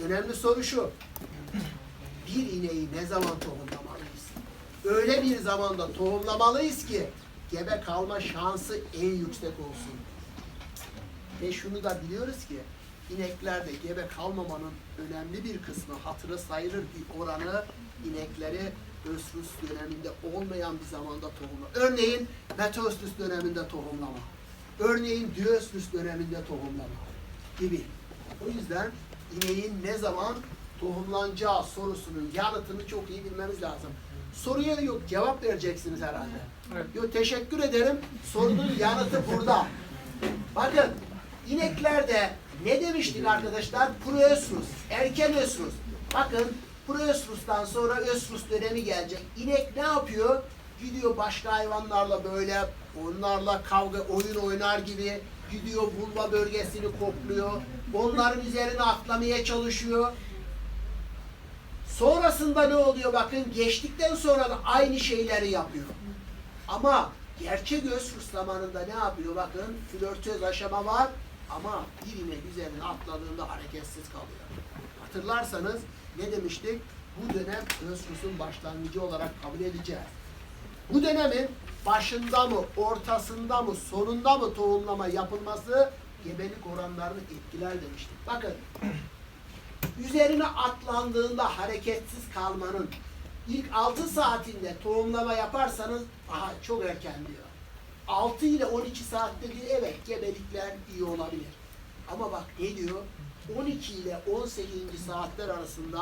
önemli soru şu. Bir ineği ne zaman tohumlamalıyız? Öyle bir zamanda tohumlamalıyız ki gebe kalma şansı en yüksek olsun. Ve şunu da biliyoruz ki ineklerde gebe kalmamanın önemli bir kısmı hatırı sayılır bir oranı inekleri östrus döneminde olmayan bir zamanda tohumla. Örneğin metoöstrus döneminde tohumlama. Örneğin diöstrus döneminde tohumlama gibi. O yüzden ineğin ne zaman tohumlanacağı sorusunun yanıtını çok iyi bilmemiz lazım. Soruya yok cevap vereceksiniz herhalde. Evet. Yok teşekkür ederim. Sorunun yanıtı burada. Bakın ineklerde ne demiştik arkadaşlar? Proöstrus, erken östrus. Bakın proöstrustan sonra östrus dönemi gelecek. İnek ne yapıyor? Gidiyor başka hayvanlarla böyle onlarla kavga, oyun oynar gibi gidiyor vulva bölgesini kokluyor. Onların üzerine atlamaya çalışıyor. Sonrasında ne oluyor bakın geçtikten sonra da aynı şeyleri yapıyor. Ama gerçek östrus zamanında ne yapıyor bakın flörtöz aşama var ama bir inek üzerine atladığında hareketsiz kalıyor. Hatırlarsanız ne demiştik? Bu dönem östrusun başlangıcı olarak kabul edeceğiz. Bu dönemin başında mı, ortasında mı, sonunda mı tohumlama yapılması gebelik oranlarını etkiler demiştik. Bakın üzerine atlandığında hareketsiz kalmanın ilk 6 saatinde tohumlama yaparsanız aha çok erken diyor. 6 ile 12 saatte bir evet gebelikler iyi olabilir. Ama bak ne diyor? 12 ile 18. saatler arasında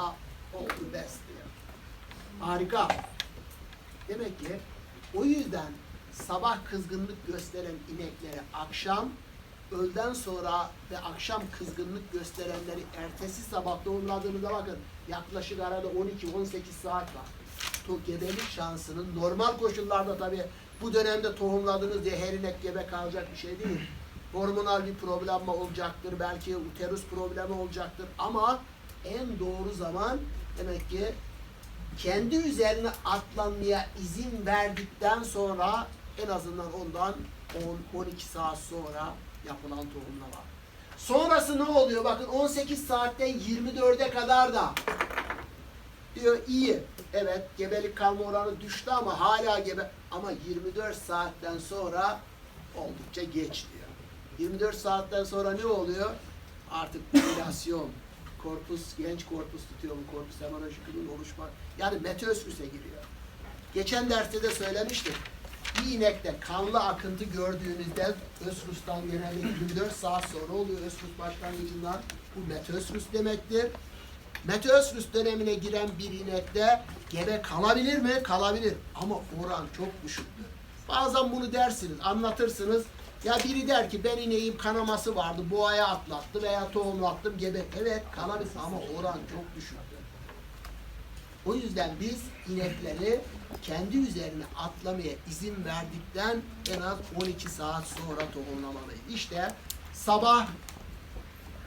all the best diyor. Harika. Demek ki o yüzden sabah kızgınlık gösteren ineklere akşam, öğleden sonra ve akşam kızgınlık gösterenleri ertesi sabah doğumladığınızda bakın yaklaşık arada 12-18 saat var. Gebelik şansının normal koşullarda tabii bu dönemde tohumladığınız diye her inek gebe kalacak bir şey değil. Hormonal bir problem olacaktır, belki uterus problemi olacaktır ama en doğru zaman demek ki kendi üzerine atlanmaya izin verdikten sonra en azından ondan 10-12 saat sonra yapılan tohumlama. Sonrası ne oluyor? Bakın 18 saatten 24'e kadar da diyor iyi. Evet gebelik kalma oranı düştü ama hala gebe ama 24 saatten sonra oldukça geç diyor. 24 saatten sonra ne oluyor? Artık popülasyon, korpus, genç korpus tutuyor bu korpus hemorajikinin oluşma. Yani meteöstrüse giriyor. Geçen derste de söylemiştim. Bir inekte kanlı akıntı gördüğünüzde östrustan genelde 24 saat sonra oluyor östrus başlangıcından. Bu meteöstrus demektir. Meteostrus dönemine giren bir inekte gebe kalabilir mi? Kalabilir. Ama oran çok düşüktür. Bazen bunu dersiniz, anlatırsınız. Ya biri der ki ben ineğim kanaması vardı, boğaya atlattı veya tohumlattım gebe. Evet kalabilir ama oran çok düşüktür. O yüzden biz inekleri kendi üzerine atlamaya izin verdikten en az 12 saat sonra tohumlamalıyız. İşte sabah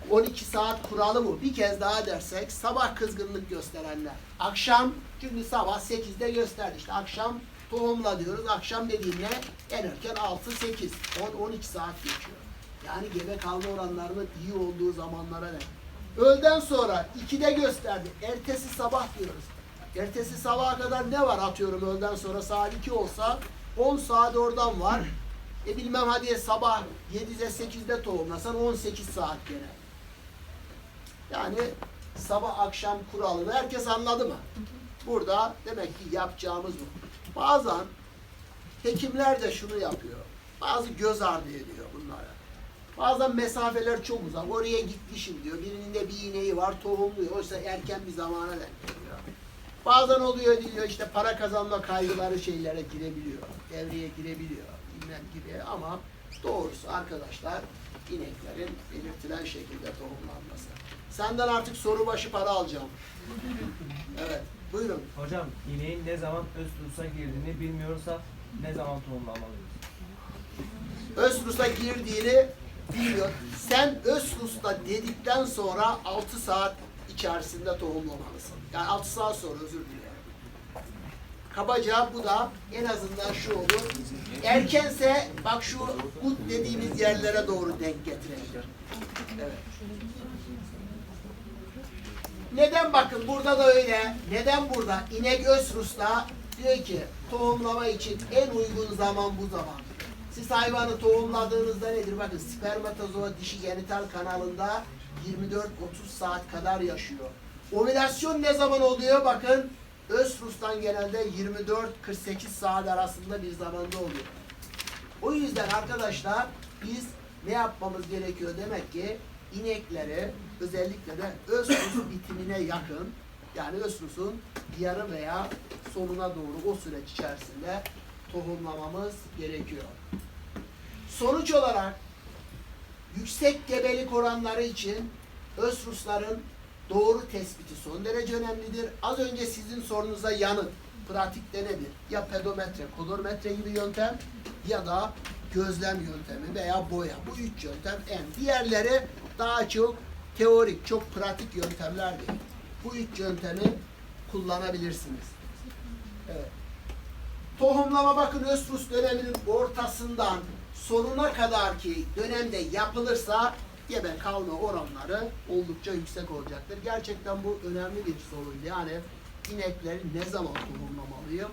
12 saat kuralı bu. Bir kez daha dersek sabah kızgınlık gösterenler. Akşam çünkü sabah 8'de gösterdi. İşte akşam tohumla diyoruz. Akşam dediğimde en erken 6, 8, 10, 12 saat geçiyor. Yani gebe kalma oranlarının iyi olduğu zamanlara denk. Öğleden sonra 2'de gösterdi. Ertesi sabah diyoruz. Ertesi sabaha kadar ne var atıyorum öğleden sonra saat 2 olsa 10 saat oradan var. E bilmem hadi sabah 7'de 8'de tohumlasan 18 saat gene. Yani sabah akşam kuralını herkes anladı mı? Burada demek ki yapacağımız bu. Bazen hekimler de şunu yapıyor. Bazı göz ardı ediyor bunlara. Bazen mesafeler çok uzak. Oraya gitmişim diyor. Birinin de bir ineği var tohumluyor. Oysa erken bir zamana denk. Bazen oluyor diyor işte para kazanma kaygıları şeylere girebiliyor. Devreye girebiliyor. Bilmem gibi ama doğrusu arkadaşlar ineklerin belirtilen şekilde tohumlanması. Senden artık soru başı para alacağım. Evet. Buyurun. Hocam ineğin ne zaman östrus'a girdiğini bilmiyorsa ne zaman tohumlamalıyız? Östrus'a girdiğini biliyor. Sen Östrus'ta dedikten sonra 6 saat içerisinde tohumlamalısın. Yani 6 saat sonra özür dilerim. Kabaca bu da en azından şu olur. Erkense bak şu gut dediğimiz yerlere doğru denk getirebilir. Evet. Neden bakın burada da öyle. Neden burada? İnek Ösrus'ta diyor ki tohumlama için en uygun zaman bu zaman. Siz hayvanı tohumladığınızda nedir? Bakın spermatozoa dişi genital kanalında 24-30 saat kadar yaşıyor. Ovülasyon ne zaman oluyor? Bakın Ösrus'tan genelde 24-48 saat arasında bir zamanda oluyor. O yüzden arkadaşlar biz ne yapmamız gerekiyor demek ki inekleri özellikle de östrus bitimine yakın yani östrusun yarı veya sonuna doğru o süreç içerisinde tohumlamamız gerekiyor. Sonuç olarak yüksek gebelik oranları için östrusların doğru tespiti son derece önemlidir. Az önce sizin sorunuza yanıt pratikte nedir? Ya pedometre, kolorimetre gibi yöntem ya da gözlem yöntemi veya boya. Bu üç yöntem en. Diğerleri daha çok teorik, çok pratik yöntemler değil. Bu üç yöntemi kullanabilirsiniz. Evet. Tohumlama bakın Östrus döneminin ortasından sonuna kadar ki dönemde yapılırsa gebe kalma oranları oldukça yüksek olacaktır. Gerçekten bu önemli bir soruydu. Yani inekleri ne zaman tohumlamalıyım?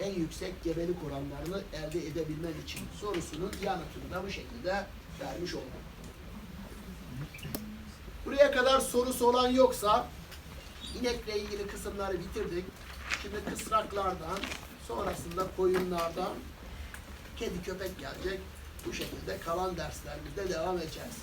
En yüksek gebelik oranlarını elde edebilmem için sorusunun yanıtını da bu şekilde vermiş oldum. Buraya kadar sorusu olan yoksa inekle ilgili kısımları bitirdik. Şimdi kısraklardan, sonrasında koyunlardan kedi köpek gelecek. Bu şekilde kalan derslerimizde devam edeceğiz.